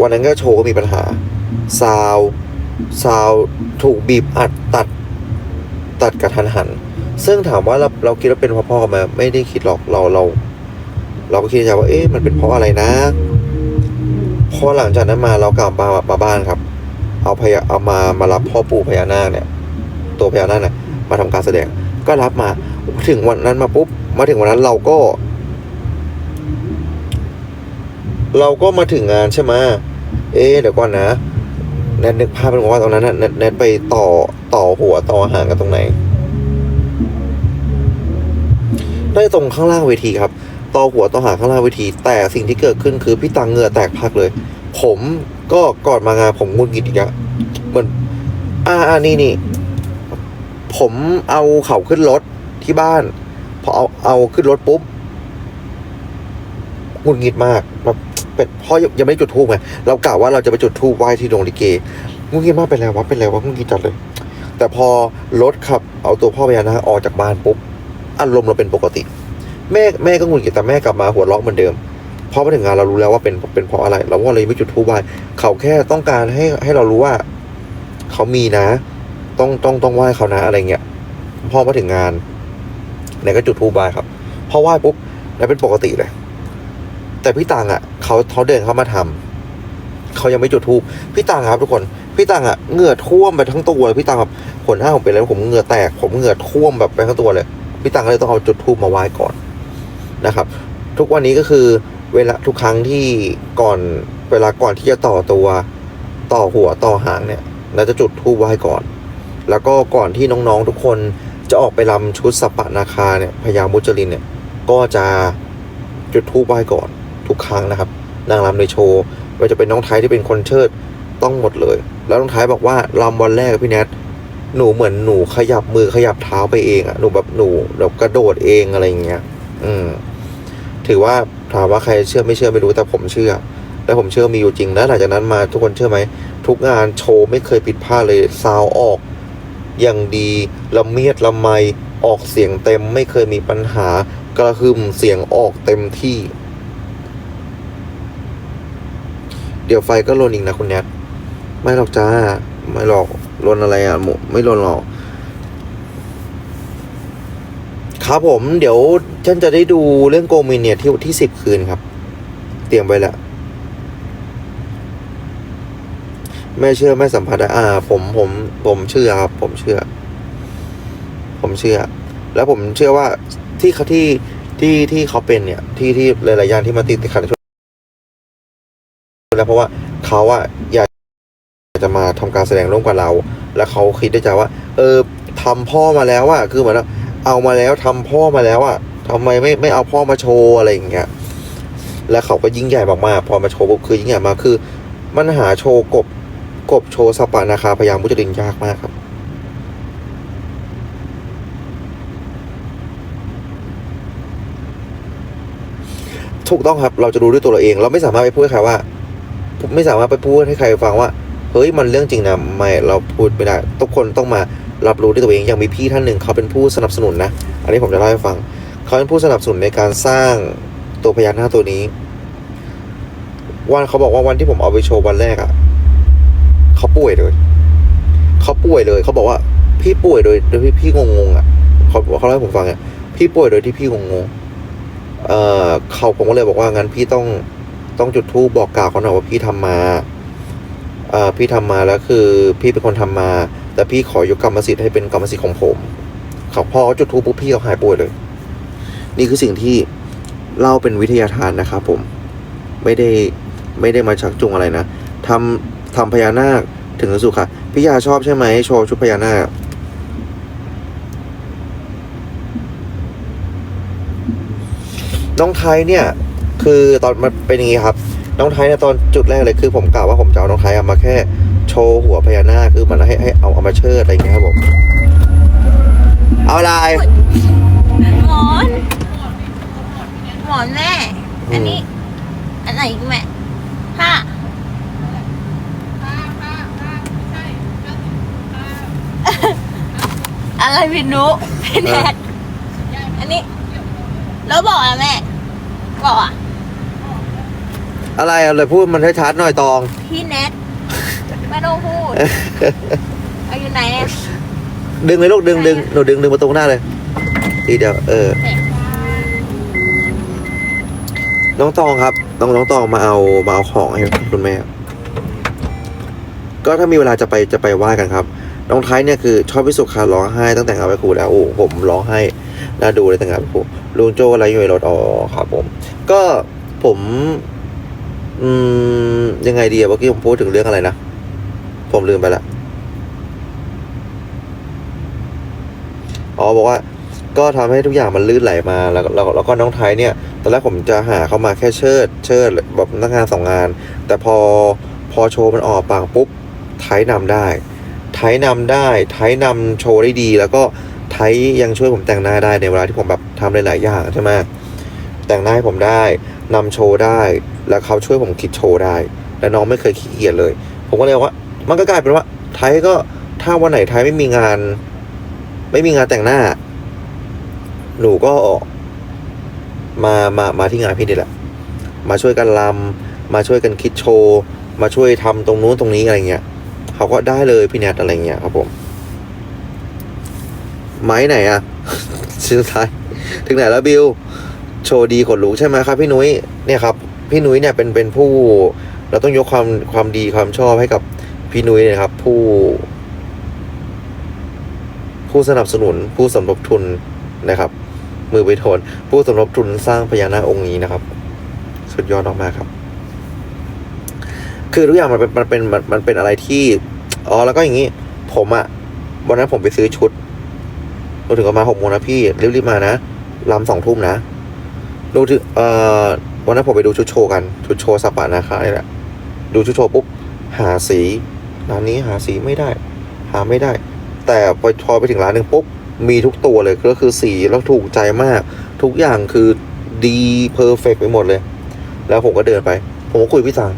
วันนั้นก็โชว์ก็มีปัญหาซาวซาวถูกบีบอัดตัด ตัดกระทันหัน ซึ่งถามว่าเราเราคิดว่าเป็นเพราะพ่อไหมไม่ได้คิดหรอกเราเรา เราก็คิดใจว่าเอ๊ะมันเป็นเพราะอะไรนะพอหลังจากนั้นมาเรากลับมามาบ้านครับ เอาพยาเอามามารับพ่อปู่พญานาคเนี่ย ตัวพญานาคเนี่ยมาทำการแสดง ก็รับมาถึงวันนั้นมาปุ๊บมาถึงวันนั้นเราก็ เราก็มาถึงงานใช่ไหม เอ๊เดี๋ยวก่อนนะแนทนึกภาพเป็นว่าตอนนั้นน่ะแนทไปต่อต่อหัวต่อหางกันตรงไหน ได้ตรงข้างล่างเวทีครับ ต่อหัวต่อหางข้างล่างเวที แต่สิ่งที่เกิดขึ้นคือพี่ตังเหงื่อแตกพักเลย ผมก็ก่อนมางานผมงุนกิดอีกอะเหมือนอ่าอ่านี่นี่ผมเอาเขาขึ้นรถที่บ้าน พอเอาเอาขึ้นรถปุ๊บงุนงิดมากแบบ เป็นเพราะยังไม่จุดทูบไงเรากะว่าเราจะไปจุดทูบไหว้ที่โรงลิเกงุนงิดมากเป็นแล้ววะเป็นแล้ววะงุนงิดจัดเลย แต่พอรถขับเอาตัวพ่อพญานาคออกจากบ้านปุ๊บอารมณ์เราเป็นปกติ แม่แม่ก็งุนงิดแต่แม่กลับมาหัวเราะเหมือนเดิมพอมาถึงงานเรารู้แล้วว่าเป็นเป็นเพราะอะไร เราก็เลยไม่จุดทูบไหว้เขาแค่ต้องการให้ให้เรารู้ว่า เขามีนะ ต้องต้องต้องไหว้เขานะอะไรเงี้ยพอมาถึงงานเนี่ยก็จุดทูบไหว้ครับพอไหว้ปุ๊บแล้วเป็นปกติเลย แต่พี่ตังอะเขาเขาเดินเข้ามาทำเขายังไม่จุดทูบพี่ตังครับทุกคนพี่ตังอะเหงื่อท่วมไปทั้งตัวเลยพี่ตังแบบขนหน้าผมเป็นแล้วผมเหงื่อแตก ผมเหงื่อท่วมแบบไปทั้งตัวเลยพี่ตังก็เลยต้องเอาจุดทูบมาไหว้ก่อนนะครับ ทุกวันนี้ก็คือเวลาทุกครั้งที่ก่อนเวลาก่อนที่จะต่อตัวต่อหัวต่อหางเนี่ยเราจะจุดทูบไหว้ก่อน แล้วก็ก่อนที่น้องๆทุกคนจะออกไปรำชุดสัปปะนาคาเนี่ยพญามุจลินเนี่ยก็จะจุดธูปไหว้ก่อน ทุกครั้งนะครับ นางรำในโชว์ไม่ว่าจะเป็นน้องไทยที่เป็นคนเชิดต้องหมดเลย แล้วน้องไทยบอกว่ารำวันแรกพี่แนทหนูเหมือนหนูขยับมือขยับเท้าไปเองอะหนูแบบหนูแบบกระโดดเองอะไรอย่างเงี้ย อืม ถือว่าถามว่าใครเชื่อไม่เชื่อไม่รู้แต่ผมเชื่อ และผมเชื่อมีอยู่จริงแล้วหลังจากนั้นมาทุกคนเชื่อไหมทุกงานโชว์ไม่เคยผิดพลาดเลยซาวออก อย่างดีละเมียดละไมออกเสียงเต็มไม่เคยมีปัญหากระหึ่มเสียงออกเต็มที่ เดี๋ยวไฟก็ลนอีกนะคุณแนทไม่หรอกจ้า ไม่หรอกลนอะไรอะหมูไม่ลนหรอก ครับผม เดี๋ยวฉันจะได้ดูเรื่องโกมินเนี่ยที่ที่สิบคืนครับ เตรียมไว้แล้วแม่เชื่อแม่สัมผัสได้อ่า ผมผม ผมเชื่อครับ ผมเชื่อ ผมเชื่อ แล้วผมเชื่อว่าที่เขาที่ที่ที่เขาเป็นเนี่ย ที่ที่หลายๆอย่างที่มาติดติดขัดช่วง แล้วเพราะว่าเขาอะอยากจะมาทำการแสดงร่วมกับเรา แล้วเขาคิดได้ใจว่า เออทำพ่อมาแล้วอะคือเหมือนว่าเอามาแล้วทำพ่อมาแล้วอะทำไมไม่ไม่เอาพ่อมาโชว์อะไรอย่างเงี้ยแล้วเขาก็ยิ่งใหญ่มากๆพอมาโชว์ปุ๊บคือยิ่งใหญ่มากคือ มันหาโชว์กบกบโชว์สปานาคาพยายามมุจลินยากมากครับถูกต้องครับ เราจะรู้ด้วยตัวเราเอง เราไม่สามารถไปพูดใครว่า ไม่สามารถไปพูดให้ใครฟังว่า เฮ้ยมันเรื่องจริงนะไม่เราพูดไม่ได้ ทุกคนต้องมารับรู้ด้วยตัวเองอย่างมีพี่ท่านหนึ่งเขาเป็นผู้สนับสนุนนะ อันนี้ผมจะเล่าให้ฟัง เขาเป็นผู้สนับสนุนในการสร้างตัวพญานหน้าตัวนี้ วันเขาบอกว่าวันที่ผมเอาไปโชว์วันแรกอะเขาป่วยเลยเขาป่วยเลยเขาบอกว่าพี่ป่วยโดยโดยที่พี่งงๆอะเขาเขาเล่าให้ผมฟังอะพี่ป่วยโดยที่พี่งงๆเอ่อเขาผมก็เลยบอกว่างั้นพี่ต้อง ต้องจุดธูปบอกกล่าวเขาหน่อยว่าพี่ทำมาเอ่อพี่ทำมาแล้วคือ พี่เป็นคนทำมา แต่พี่ขอยกกรรมสิทธิ์ให้เป็นกรรมสิทธิ์ของผมเขาพอเขาจุดธูปปุ๊บพี่เขาหายป่วยเลย นี่คือสิ่งที่เล่าเป็นวิทยาทานนะครับผมไม่ได้ไม่ได้มาชักจูงอะไรนะทำทำพญานาคถึงสุดค่ะพี่ยาชอบใช่ไหมโชว์ชุดพญานาคน้องไทยเนี่ย คือตอนมันเป็นอย่างนี้ครับ น้องไทยเนี่ยตอนจุดแรกเลยคือผมกล่าวว่าผมจะเอาน้องไทยเอามาแค่โชว์หัวพญานาคคือมันให้ให้เอาเอามาเชิดอะไรอย่างเงี้ยครับผมเอาอะไรหมอนหมอนแม่ อันนี้ อันไหนอีกแม่ผ้าอะไรพี่นุพี่แนทอันนี้ แล้วบอกอะแม่ บอกอะ อะไรอะไรพูดมันให้ชัดหน่อยตอง พี่แนทไม่ต้องพูดเอาอยู่ไหนอะดึงเลยลูกดึงดึงหนูดึงดึงประตูข้างหน้าเลย ทีเดียวเออ น้องตองครับ น้องน้องตองมาเอามาเอาของให้คุณแม่ ก็ถ้ามีเวลาจะไปจะไปไหว้กันครับ น้องไทยเนี่ยคือชอบพิสุขาร้องไห้ตั้งแต่งานไปครูแล้วโอ้ผมร้องไห้น่าดูเลยตั้งแต่งานไปครูลุงโจอะไรอยู่ในรถอ๋อครับผม ก็ผม อืม ยังไงดีอะเมื่อกี้ผมพูดถึงเรื่องอะไรนะ ผมลืมไปละ อ๋อ บอกว่า ก็ทำให้ทุกอย่างมันลื่นไหลมา แล้วแล้วแล้วก็น้องไทยเนี่ย ตอนแรกผมจะหาเข้ามาแค่เชิด เชิดแบบนักงานสองงาน แต่พอพอโชว์มันออกปากปุ๊บ ไทยนำได้ ไทยนำได้ ไทยนำโชว์ได้ดี แล้วก็ไทยยังช่วยผมแต่งหน้าได้ในเวลาที่ผมแบบทำหลายๆอย่างใช่ไหมแต่งหน้าให้ผมได้นำโชว์ได้ แล้วเขาช่วยผมคิดโชว์ได้ และน้องไม่เคยขี้เกียจเลย ผมก็เลยว่า มันก็กลายเป็นว่า ไทยก็ถ้าวันไหนไทยไม่มีงาน ไม่มีงานแต่งหน้า หนูก็มามามาที่งานพี่นี่แหละ มาช่วยกันรำมาช่วยกันคิดโชว์ มาช่วยทำตรงนู้นตรงนี้อะไรเงี้ยเขาก็ได้เลยพี่แนทอะไรเงี้ยครับผม ไม้ไหนอะชิ้นสุดท้าย ถึงไหนแล้วบิว โชว์ดีขนลุกใช่ไหมครับพี่นุ้ยเนี่ยครับ พี่นุ้ยเนี่ยเป็นเป็นผู้ เราต้องยกความความดีความชอบให้กับพี่นุ้ยนะครับ ผู้ ผู้สนับสนุน ผู้สมทบทุนนะครับ มือไปโทนผู้สมทบทุนสร้างพญานาคองค์นี้นะครับ สุดยอดมากๆครับ คือทุกอย่างมันเป็นมันเป็นมันเป็นอะไรที่อ๋อแล้วก็อย่างนี้ ผมอะวันนั้นผมไปซื้อชุดเราถึงประมาณหกโมงนะพี่รีบๆมานะลำสองทุ่มนะดูถึงเอ่อ วันนั้นผมไปดูชุดโชว์กันชุดโชว์สัปะนาคาเนี่ยแหละดูชุดโชว์ปุ๊บหาสีร้านนี้หาสีไม่ได้ หาไม่ได้ แต่พอพอไปถึงร้านหนึ่งปุ๊บมีทุกตัวเลยก็คือสีแล้วถูกใจมาก ทุกอย่างคือดีเพอร์เฟกไปหมดเลย แล้วผมก็เดินไป ผมก็คุยพี่สาง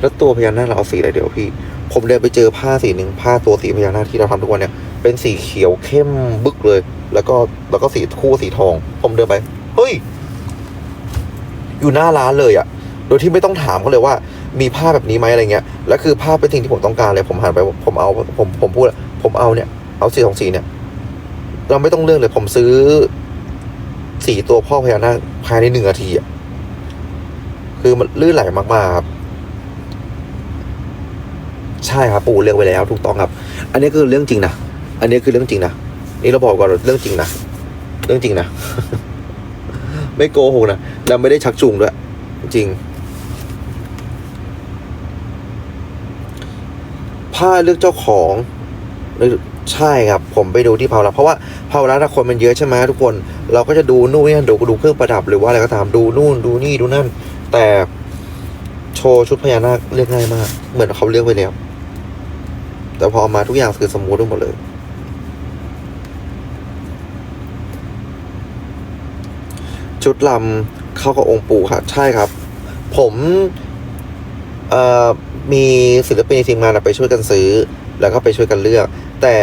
แล้วตัวพญานาคเราเอาสีอะไรเดี๋ยวพี่ ผมเดินไปเจอผ้าสีหนึ่งผ้าตัวสีพญานาคที่เราทำทุกวันเนี่ยเป็นสีเขียวเข้มบึกเลย แล้วก็แล้วก็สีคู่สีทอง ผมเดินไปเฮ้ย อยู่หน้าร้านเลยอะโดยที่ไม่ต้องถามเขาเลยว่ามีผ้าแบบนี้ไหมอะไรเงี้ย แล้วคือผ้าเป็นสิ่งที่ผมต้องการเลย ผมหันไปผมเอาผมผมพูดผมเอาเนี่ย เอาสีของสีเนี่ย เราไม่ต้องเลือกเลย ผมซื้อสีตัวพ่อพญานาคภายในหนึ่งนาทีอะคือมันลื่นไหลมากๆครับใช่ครับปู่เลือกไว้แล้วถูกต้องครับ อันนี้คือเรื่องจริงนะ อันนี้คือเรื่องจริงนะ นี่เราบอกก่อนเรื่องจริงนะ เรื่องจริงนะ ไม่โกหกนะ แล้วไม่ได้ชักจูงด้วย จริง ผ้าเลือกเจ้าของใช่ครับ ผมไปดูที่เผารัเพราะว่าเผารัฐอะคนมันเยอะใช่ไหมทุกคน เราก็จะดูนู่นนี่ดูดูเครื่องประดับหรือว่าอะไรก็ตามดูนู่นดูนี่ดูนั่น แต่โชว์ชุดพญานาคเลือกง่ายมาก เหมือนเขาเลือกไว้แล้วแต่พอมาทุกอย่างคือสมูทไปหมดเลยชุดลำ เข้ากับองค์ปู่ค่ะใช่ครับ ผมมีศิลปินในทีมงานไปช่วยกันซื้อ แล้วก็ไปช่วยกันเลือก แต่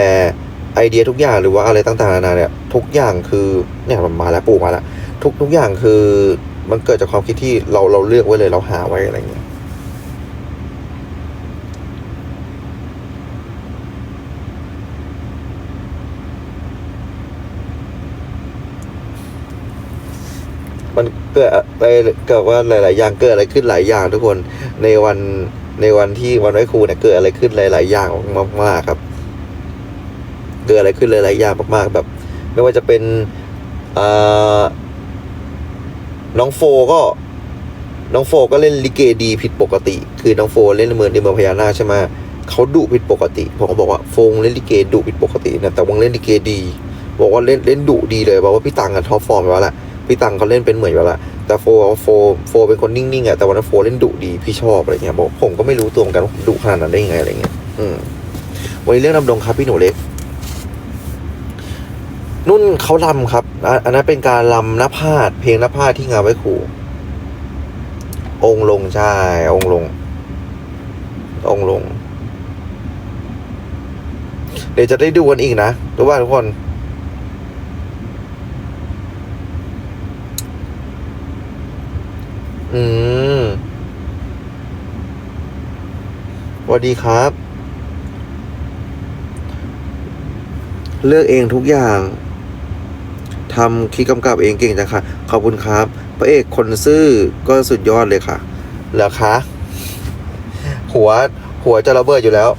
ไอเดียทุกอย่างหรือว่าอะไรต่างๆนานาเนี่ยทุกอย่างคือเนี่ยมันมาแล้วปู่มาแล้วทุกทุกอย่างคือมันเกิดจากความคิดที่เราเราเลือกไว้เลยเราหาไว้อะไรเงี้ย กิดไปเกิดว่าหลาย ๆ อย่างเกิดอะไรขึ้นหลายอย่างทุกคนในวันในวันที่วันไหว้ครูเนี่ยเกิดอะไรขึ้นหลาย ๆ อย่างมาก ๆ ครับ เกิดอะไรขึ้นหลาย ๆ อย่างมาก ๆ แบบ ไม่ว่าจะเป็นอ่าน้องโฟก็น้องโฟก็เล่นลิเกดีผิดปกติ คือน้องโฟเล่นเมืองในเมืองพญานาคใช่ไหมเขาดุผิดปกติ ผมก็บอกว่าโฟงเล่นลิเกดุผิดปกตินะแต่วงเล่นลิเกดี บอกว่าเล่นเล่นดุดีเลยบอกว่าพี่ตังอะท็อปฟอร์มไปแล้วแหละ พี่ตังเขาเล่นเป็นเหมือนแล้วล่ะแต่โฟโฟโฟเป็นคนนิ่งๆอะแต่วันนั้นโฟเล่นดุดีพี่ชอบอะไรเงี้ยบอกผมก็ไม่รู้ตัวเหมือนกันว่าผมดุขนาดนั้นได้ยังไงอะไรเงี้ยอืมวันนี้เรื่องดำดงครับพี่หนูเล็ก นุ่นเขาลำครับ อันนั้นเป็นการลำนภาพเพลงนภาพที่งานไว้ครูองลงใช่องลง องลง เดี๋ยวจะได้ดูกันอีกนะรู้ว่าทุกคน อืมสวัสดีครับ เลือกเองทุกอย่างทำคิดกำกับเองเก่งจังค่ะ ขอบคุณครับ พระเอกคนซื่อก็สุดยอดเลยค่ะ เหรอคะ หัว หัวจะระเบิดอยู่แล้ว